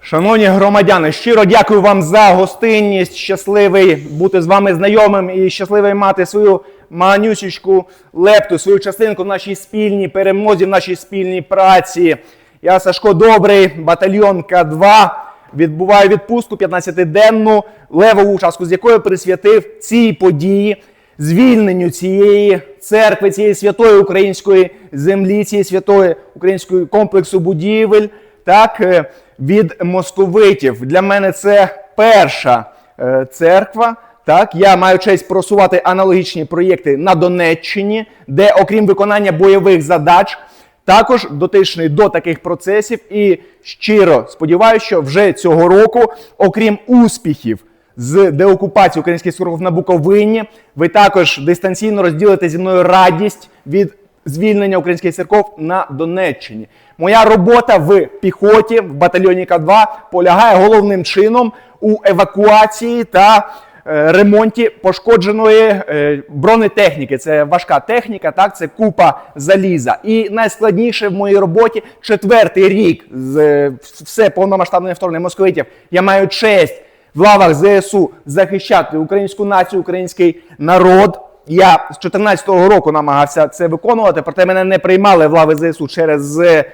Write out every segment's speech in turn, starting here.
Шановні громадяни, щиро дякую вам за гостинність. Щасливий бути з вами знайомим і щасливий мати свою манюсічку лепту, свою частинку в нашій спільній перемозі, в нашій спільній праці. Я Сашко Добрий, батальйон К2. Відбуваю відпустку 15-денну, левову частку з якої присвятив цій події, звільненню цієї церкви, цієї святої української землі, цієї святої української комплексу будівель, так, е, від московитів. Для мене це перша е, церква. Так, я маю честь просувати аналогічні проєкти на Донеччині, де, окрім виконання бойових задач, також дотичний до таких процесів. І щиро сподіваюся, що вже цього року, окрім успіхів з деокупації українських церков на Буковині, ви також дистанційно розділите зі мною радість від звільнення українських церков на Донеччині. Моя робота в піхоті в батальйоні К2 полягає головним чином у евакуації та е, ремонті пошкодженої е, бронетехніки. Це важка техніка, так це купа заліза. І найскладніше в моїй роботі четвертий рік з е, все повномасштабне вторгнення московитів. Я маю честь в лавах ЗСУ захищати українську націю, український народ. Я з 2014 року намагався це виконувати, проте мене не приймали в лави ЗСУ через е,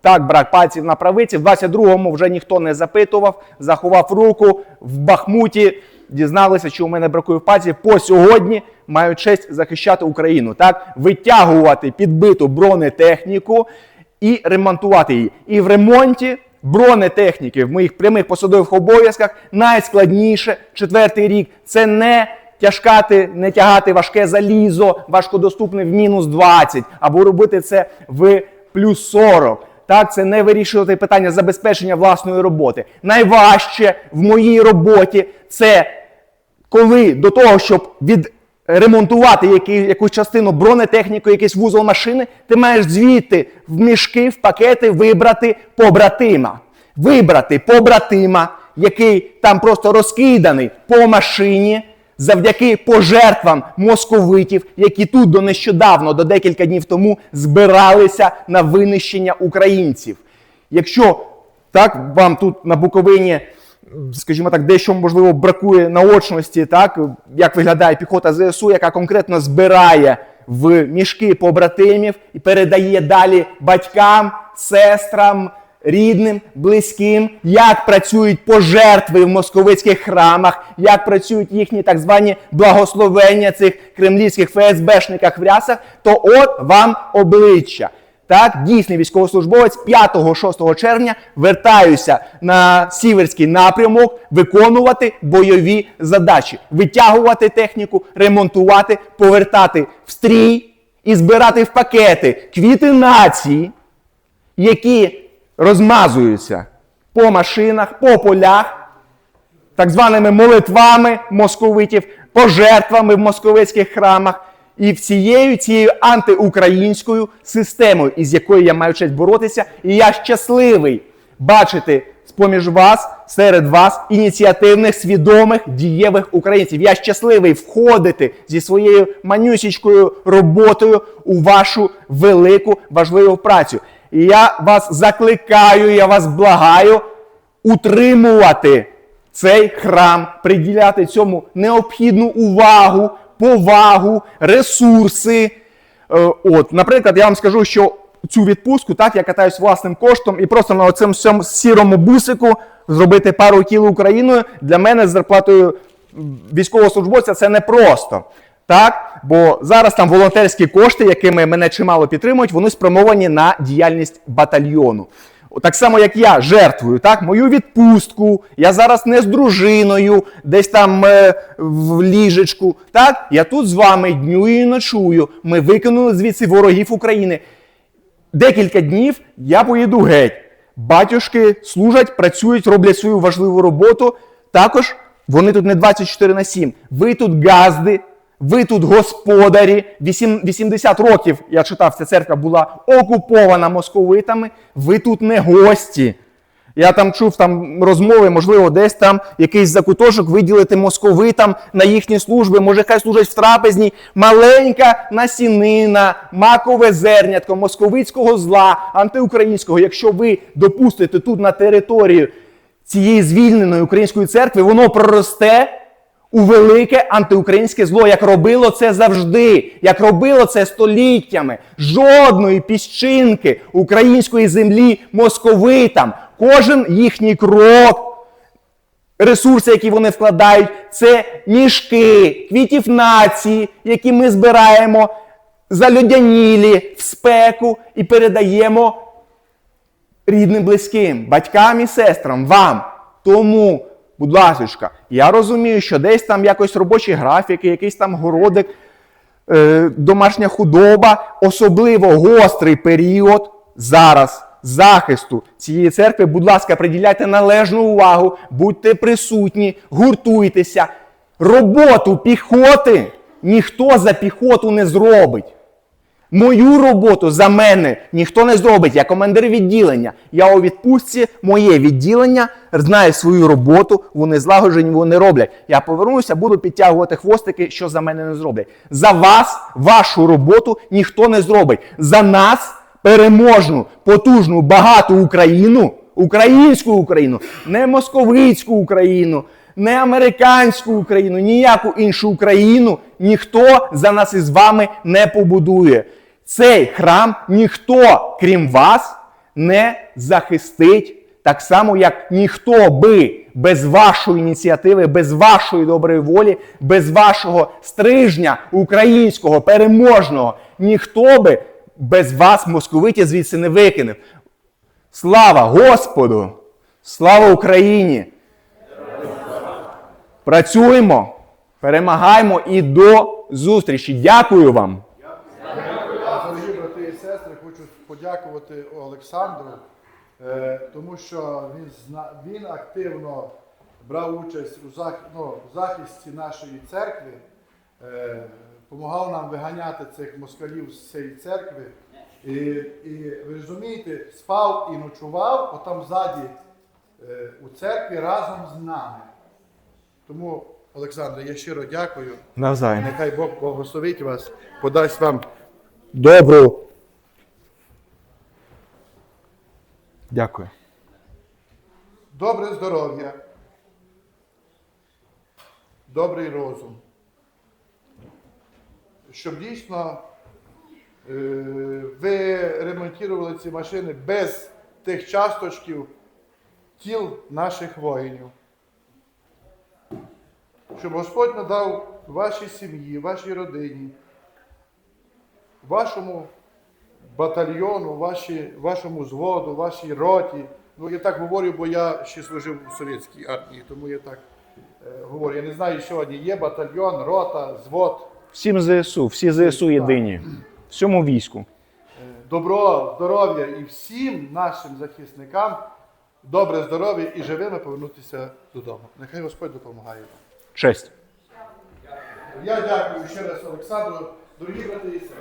так брак пальців на правиці. В 22-му вже ніхто не запитував, заховав руку в Бахмуті. Дізналися, що у мене бракує пальців. По сьогодні маю честь захищати Україну, так витягувати підбиту бронетехніку і ремонтувати її. І в ремонті бронетехніки в моїх прямих посадових обов'язках найскладніше четвертий рік це не тяжкати, не тягати важке залізо, важкодоступне в мінус 20, або робити це в плюс 40. Так, це не вирішувати питання забезпечення власної роботи. Найважче в моїй роботі це коли до того, щоб відремонтувати який, якусь частину бронетехніки, якийсь вузол машини, ти маєш звідти в мішки, в пакети вибрати побратима. Вибрати побратима, який там просто розкиданий по машині завдяки пожертвам московитів, які тут до нещодавно, до декілька днів тому, збиралися на винищення українців. Якщо так вам тут на Буковині скажімо так, дещо можливо бракує наочності, так як виглядає піхота ЗСУ, яка конкретно збирає в мішки побратимів і передає далі батькам, сестрам, рідним, близьким, як працюють пожертви в московицьких храмах, як працюють їхні так звані благословення цих кремлівських ФСБшниках в рясах, то от вам обличчя. Так, дійсний військовослужбовець 5-6 червня вертаюся на сіверський напрямок виконувати бойові задачі, витягувати техніку, ремонтувати, повертати в стрій і збирати в пакети квіти нації, які розмазуються по машинах, по полях, так званими молитвами московитів, пожертвами в московицьких храмах. І всією цією антиукраїнською системою, із якою я маю честь боротися, і я щасливий бачити з-поміж вас, серед вас, ініціативних, свідомих, дієвих українців. Я щасливий входити зі своєю манюсічкою роботою у вашу велику важливу працю. І я вас закликаю, я вас благаю утримувати цей храм, приділяти цьому необхідну увагу повагу, ресурси. Е, От, Наприклад, я вам скажу, що цю відпустку так, я катаюсь власним коштом і просто на цьому всьому сірому бусику зробити пару кіл Україною для мене з зарплатою військовослужбовця це непросто. Так, бо зараз там волонтерські кошти, якими мене чимало підтримують, вони спрямовані на діяльність батальйону. Так само, як я жертвую так, мою відпустку, я зараз не з дружиною, десь там е, в ліжечку. Так, я тут з вами днюю і ночую. Ми викинули звідси ворогів України. Декілька днів я поїду геть. Батюшки служать, працюють, роблять свою важливу роботу. Також вони тут не 24 на 7. Ви тут газди, ви тут господарі. 80 років, я читав, ця церква була окупована московитами. Ви тут не гості. Я там чув там розмови, можливо, десь там якийсь закуточок виділити московитам на їхні служби, може, хай служать в трапезній. Маленька насінина, макове зернятко московицького зла, антиукраїнського. Якщо ви допустите тут на територію цієї звільненої української церкви, воно проросте у велике антиукраїнське зло, як робило це завжди, як робило це століттями. Жодної піщинки української землі московитам. Кожен їхній крок, ресурси, які вони вкладають, це мішки, квітів нації, які ми збираємо залюдянілі в спеку і передаємо рідним, близьким, батькам і сестрам, вам. Тому, будь ласка, я розумію, що десь там якось робочі графіки, якийсь там городик, е, домашня худоба, особливо гострий період зараз захисту цієї церкви. Будь ласка, приділяйте належну увагу, будьте присутні, гуртуйтеся. Роботу піхоти ніхто за піхоту не зробить. Мою роботу за мене ніхто не зробить. Я командир відділення. Я у відпустці, моє відділення знає свою роботу, вони злагоджені, вони роблять. Я повернуся, буду підтягувати хвостики, що за мене не зроблять. За вас, вашу роботу ніхто не зробить. За нас переможну, потужну, багату Україну, українську Україну, не московицьку Україну, не американську Україну, ніяку іншу Україну ніхто за нас із вами не побудує. Цей храм ніхто, крім вас, не захистить. Так само, як ніхто би без вашої ініціативи, без вашої доброї волі, без вашого стрижня українського переможного, ніхто би без вас московиті звідси не викинув. Слава Господу! Слава Україні! Працюємо, перемагаємо і до зустрічі. Дякую вам. Дорогі брати і сестри, хочу подякувати Олександру, е, тому що він, він активно брав участь у зах, ну, захисті нашої церкви, допомагав нам виганяти цих москалів з цієї церкви. І, і ви розумієте, спав і ночував отам ззаді е, у церкві разом з нами. Тому, Олександре, я щиро дякую. Навзаєм. Нехай Бог благословить вас, подасть вам добру Дякую. Добре здоров'я, добрий розум. Щоб дійсно е, ви ремонтували ці машини без тих часточків тіл наших воїнів. Щоб Господь надав вашій сім'ї, вашій родині, вашому батальйону, ваші, вашому зводу, вашій роті. Ну, я так говорю, бо я ще служив у совєтській армії, тому я так е, говорю. Я не знаю, сьогодні є батальйон, рота, звод. Всім ЗСУ, всі ЗСУ єдині. Всьому війську. Е, Добро, здоров'я і всім нашим захисникам добре здоров'я і живими повернутися додому. Нехай Господь допомагає. вам. Честь. Я дякую ще раз Олександру, дорогі брати і сестри.